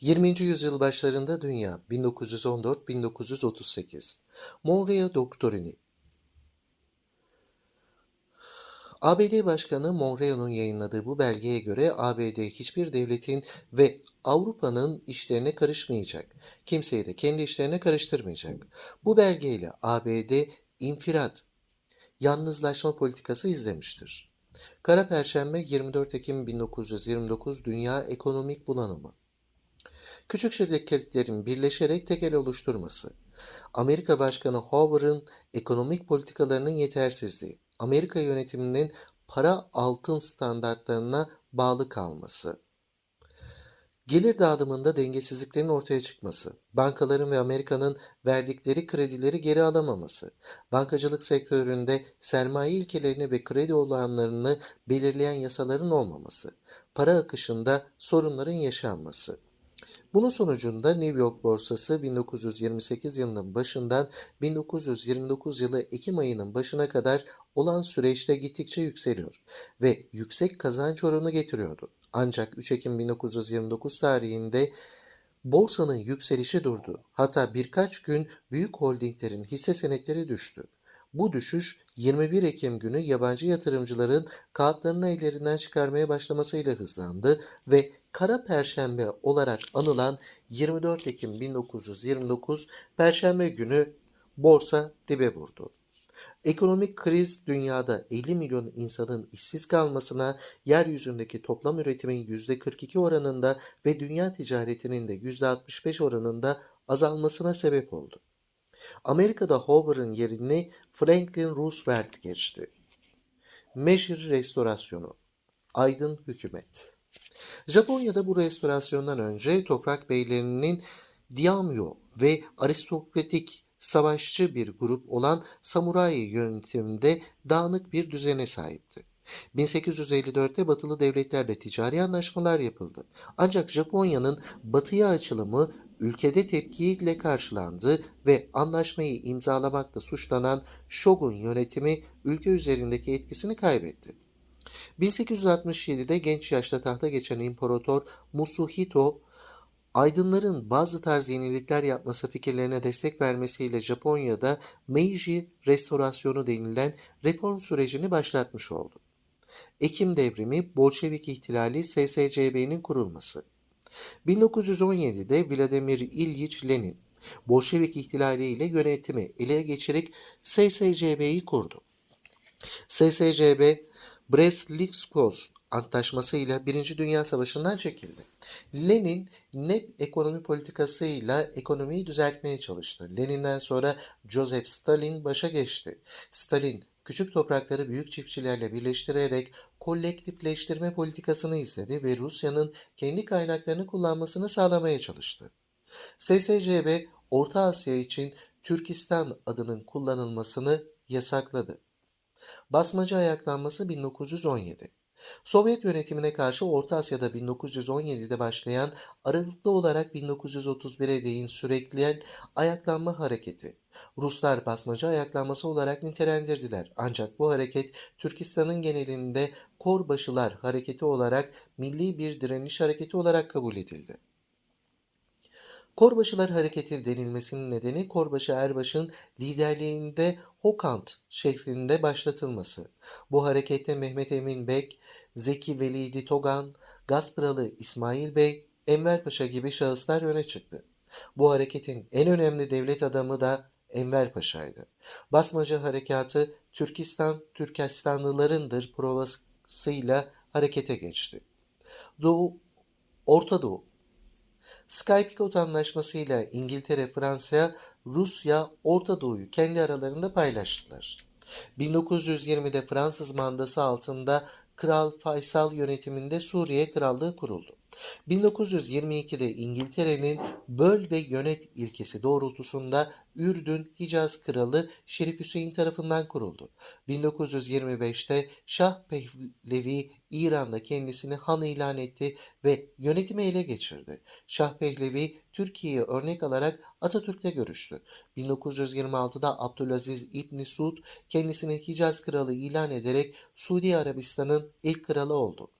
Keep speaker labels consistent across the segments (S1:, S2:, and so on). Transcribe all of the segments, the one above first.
S1: 20. yüzyıl başlarında dünya 1914-1938 Monroe Doktrini ABD Başkanı Monroe'nun yayınladığı bu belgeye göre ABD hiçbir devletin ve Avrupa'nın işlerine karışmayacak. Kimseyi de kendi işlerine karıştırmayacak. Bu belgeyle ABD infirat, yalnızlaşma politikası izlemiştir. Kara Perşembe 24 Ekim 1929 Dünya Ekonomik Bulanımı Küçük şirketlerin birleşerek tekel oluşturması. Amerika Başkanı Hoover'ın ekonomik politikalarının yetersizliği. Amerika yönetiminin para altın standartlarına bağlı kalması. Gelir dağılımında dengesizliklerin ortaya çıkması, bankaların ve Amerika'nın verdikleri kredileri geri alamaması, bankacılık sektöründe sermaye ilkelerini ve kredi oranlarını belirleyen yasaların olmaması, para akışında sorunların yaşanması. Bunun sonucunda New York borsası 1928 yılının başından 1929 yılı Ekim ayının başına kadar olan süreçte gittikçe yükseliyor ve yüksek kazanç oranı getiriyordu. Ancak 3 Ekim 1929 tarihinde borsanın yükselişi durdu. Hatta birkaç gün büyük holdinglerin hisse senetleri düştü. Bu düşüş 21 Ekim günü yabancı yatırımcıların kağıtlarını ellerinden çıkarmaya başlamasıyla hızlandı ve Kara Perşembe olarak anılan 24 Ekim 1929 Perşembe günü borsa dibe vurdu. Ekonomik kriz dünyada 50 milyon insanın işsiz kalmasına, yeryüzündeki toplam üretimin %42 oranında ve dünya ticaretinin de %65 oranında azalmasına sebep oldu. Amerika'da Hoover'ın yerini Franklin Roosevelt geçti. Meşhur restorasyonu. Aydın hükümet. Japonya'da bu restorasyondan önce toprak beylerinin daimyo ve aristokratik savaşçı bir grup olan samuray yönetiminde dağınık bir düzene sahipti. 1854'te batılı devletlerle ticari anlaşmalar yapıldı. Ancak Japonya'nın batıya açılımı ülkede tepkiyle karşılandı ve anlaşmayı imzalamakla suçlanan Shogun yönetimi ülke üzerindeki etkisini kaybetti. 1867'de genç yaşta tahta geçen İmparator Musuhito, aydınların bazı tarz yenilikler yapması fikirlerine destek vermesiyle Japonya'da Meiji Restorasyonu denilen reform sürecini başlatmış oldu. Ekim devrimi, Bolşevik ihtilali, SSCB'nin kurulması. 1917'de Vladimir İlyich Lenin, Bolşevik ihtilaliyle yönetimi ele geçirerek SSCB'yi kurdu. SSCB, Brest-Litovsk Antlaşması'yla Birinci Dünya Savaşı'ndan çekildi. Lenin net ekonomi politikasıyla ekonomiyi düzeltmeye çalıştı. Lenin'den sonra Joseph Stalin başa geçti. Stalin küçük toprakları büyük çiftçilerle birleştirerek kolektifleştirme politikasını izledi ve Rusya'nın kendi kaynaklarını kullanmasını sağlamaya çalıştı. SSCB, Orta Asya için Türkistan adının kullanılmasını yasakladı. Basmacı ayaklanması 1917 Sovyet yönetimine karşı Orta Asya'da 1917'de başlayan aralıklı olarak 1931'e değin sürekli ayaklanma hareketi. Ruslar basmacı ayaklanması olarak nitelendirdiler. Ancak bu hareket Türkistan'ın genelinde Korbaşılar hareketi olarak milli bir direniş hareketi olarak kabul edildi. Korbaşılar Hareketi denilmesinin nedeni Korbaşı Erbaş'ın liderliğinde Hokant şehrinde başlatılması. Bu harekette Mehmet Emin Bek, Zeki Velidi Togan, Gazpıralı İsmail Bey, Enver Paşa gibi şahıslar öne çıktı. Bu hareketin en önemli devlet adamı da Enver Paşa'ydı. Basmacı harekatı Türkistan, Türkistanlılarındır provasıyla harekete geçti. Doğu, Orta Doğu Skype Anlaşması'yla İngiltere, Fransa, Rusya, Orta Doğu'yu kendi aralarında paylaştılar. 1920'de Fransız mandası altında Kral Faysal yönetiminde Suriye Krallığı kuruldu. 1922'de İngiltere'nin böl ve yönet ilkesi doğrultusunda Ürdün Hicaz Kralı Şerif Hüseyin tarafından kuruldu. 1925'te Şah Pehlevi İran'da kendisini han ilan etti ve yönetimi ele geçirdi. Şah Pehlevi Türkiye'yi örnek alarak Atatürk'le görüştü. 1926'da Abdülaziz İbni Suud kendisini Hicaz Kralı ilan ederek Suudi Arabistan'ın ilk kralı oldu.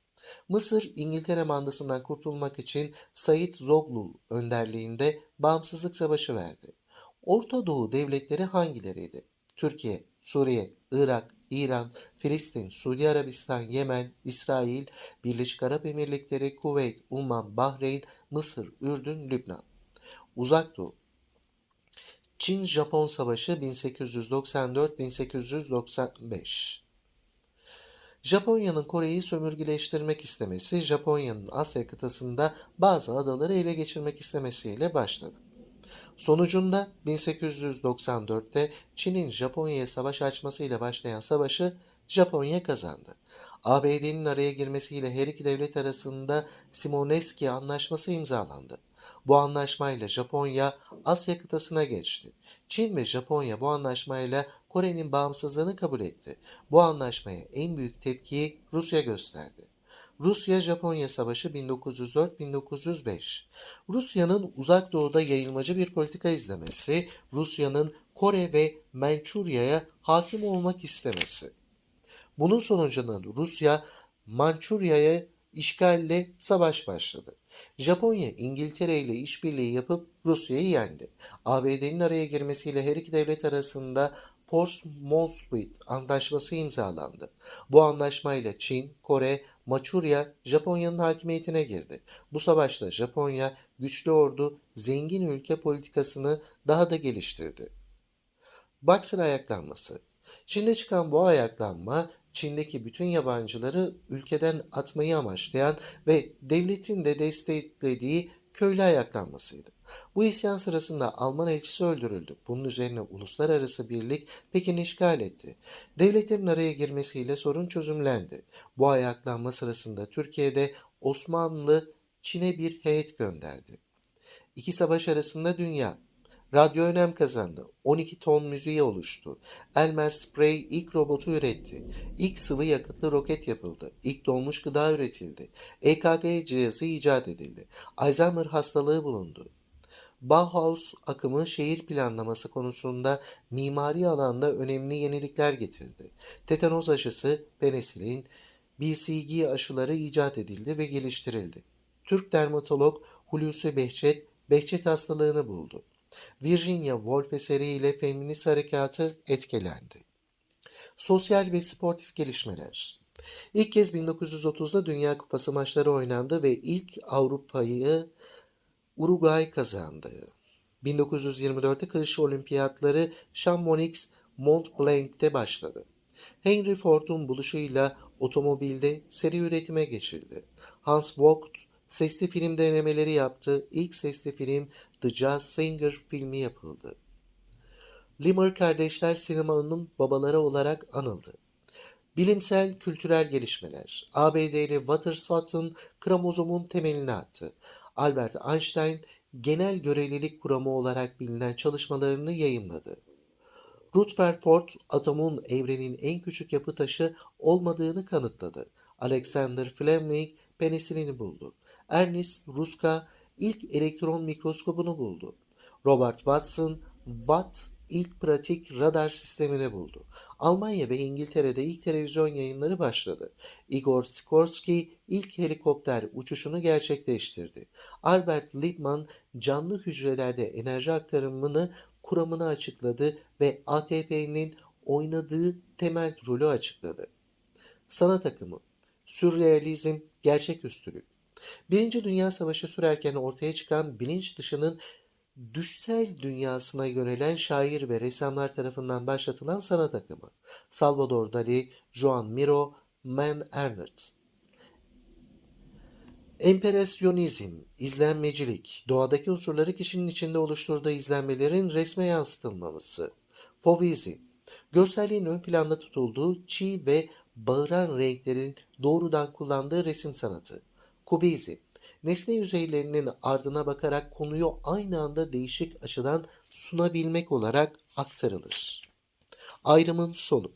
S1: Mısır, İngiltere mandasından kurtulmak için Said Zoglul önderliğinde bağımsızlık savaşı verdi. Orta Doğu devletleri hangileriydi? Türkiye, Suriye, Irak, İran, Filistin, Suudi Arabistan, Yemen, İsrail, Birleşik Arap Emirlikleri, Kuveyt, Umman, Bahreyn, Mısır, Ürdün, Lübnan. Uzak Doğu Çin-Japon Savaşı 1894-1895 Japonya'nın Kore'yi sömürgeleştirmek istemesi, Japonya'nın Asya kıtasında bazı adaları ele geçirmek istemesiyle başladı. Sonucunda 1894'te Çin'in Japonya'ya savaş açmasıyla başlayan savaşı Japonya kazandı. ABD'nin araya girmesiyle her iki devlet arasında Simoneski Anlaşması imzalandı. Bu anlaşmayla Japonya Asya kıtasına geçti. Çin ve Japonya bu anlaşmayla Kore'nin bağımsızlığını kabul etti. Bu anlaşmaya en büyük tepkiyi Rusya gösterdi. Rusya-Japonya Savaşı 1904-1905 Rusya'nın uzak doğuda yayılmacı bir politika izlemesi, Rusya'nın Kore ve Mançurya'ya hakim olmak istemesi. Bunun sonucunda Rusya Mançurya'ya işgalle savaş başladı. Japonya İngiltere ile işbirliği yapıp Rusya'yı yendi. ABD'nin araya girmesiyle her iki devlet arasında Portsmouth Antlaşması imzalandı. Bu anlaşmayla Çin, Kore, Mançurya Japonya'nın hakimiyetine girdi. Bu savaşta Japonya güçlü ordu, zengin ülke politikasını daha da geliştirdi. Boxer ayaklanması Çin'de çıkan bu ayaklanma Çin'deki bütün yabancıları ülkeden atmayı amaçlayan ve devletin de desteklediği köylü ayaklanmasıydı. Bu isyan sırasında Alman elçisi öldürüldü. Bunun üzerine uluslararası birlik Pekin'i işgal etti. Devletlerin araya girmesiyle sorun çözümlendi. Bu ayaklanma sırasında Türkiye'de Osmanlı Çin'e bir heyet gönderdi. İki savaş arasında dünya Radyo önem kazandı. 12 ton müziği oluştu. Elmer Spray ilk robotu üretti. İlk sıvı yakıtlı roket yapıldı. İlk donmuş gıda üretildi. EKG cihazı icat edildi. Alzheimer hastalığı bulundu. Bauhaus akımı şehir planlaması konusunda mimari alanda önemli yenilikler getirdi. Tetanoz aşısı, penisilin, BCG aşıları icat edildi ve geliştirildi. Türk dermatolog Hulusi Behçet, Behçet hastalığını buldu. Virginia Woolf eseriyle feminist harekatı etkilendi. Sosyal ve sportif gelişmeler İlk kez 1930'da Dünya Kupası maçları oynandı ve ilk Avrupa'yı Uruguay kazandı. 1924'te kış olimpiyatları Chamonix Mont Blanc'te başladı. Henry Ford'un buluşuyla otomobilde seri üretime geçildi. Hans Vogt sesli film denemeleri yaptı. İlk sesli film The Jazz Singer filmi yapıldı. Limmer kardeşler sinemanın babaları olarak anıldı. Bilimsel kültürel gelişmeler. ABD'li Wattersot'un kromozomun temelini attı. Albert Einstein genel görelilik kuramı olarak bilinen çalışmalarını yayımladı. Rutherford atomun evrenin en küçük yapı taşı olmadığını kanıtladı. Alexander Fleming penisilini buldu. Ernest Ruska ilk elektron mikroskobunu buldu. Robert Watson, Watt ilk pratik radar sistemini buldu. Almanya ve İngiltere'de ilk televizyon yayınları başladı. Igor Sikorsky ilk helikopter uçuşunu gerçekleştirdi. Albert Liebman canlı hücrelerde enerji aktarımını kuramını açıkladı ve ATP'nin oynadığı temel rolü açıkladı. Sanat akımı, sürrealizm, gerçeküstülük. Birinci Dünya Savaşı sürerken ortaya çıkan bilinç dışının düşsel dünyasına yönelen şair ve ressamlar tarafından başlatılan sanat akımı. Salvador Dali, Joan Miro, Man Ernst. Empresyonizm, izlenmecilik, doğadaki unsurları kişinin içinde oluşturduğu izlenmelerin resme yansıtılmaması. Fauvizm, görselliğin ön planda tutulduğu çiğ ve bağıran renklerin doğrudan kullandığı resim sanatı. Kubizm, nesne yüzeylerinin ardına bakarak konuyu aynı anda değişik açıdan sunabilmek olarak aktarılır. Ayrımın sonu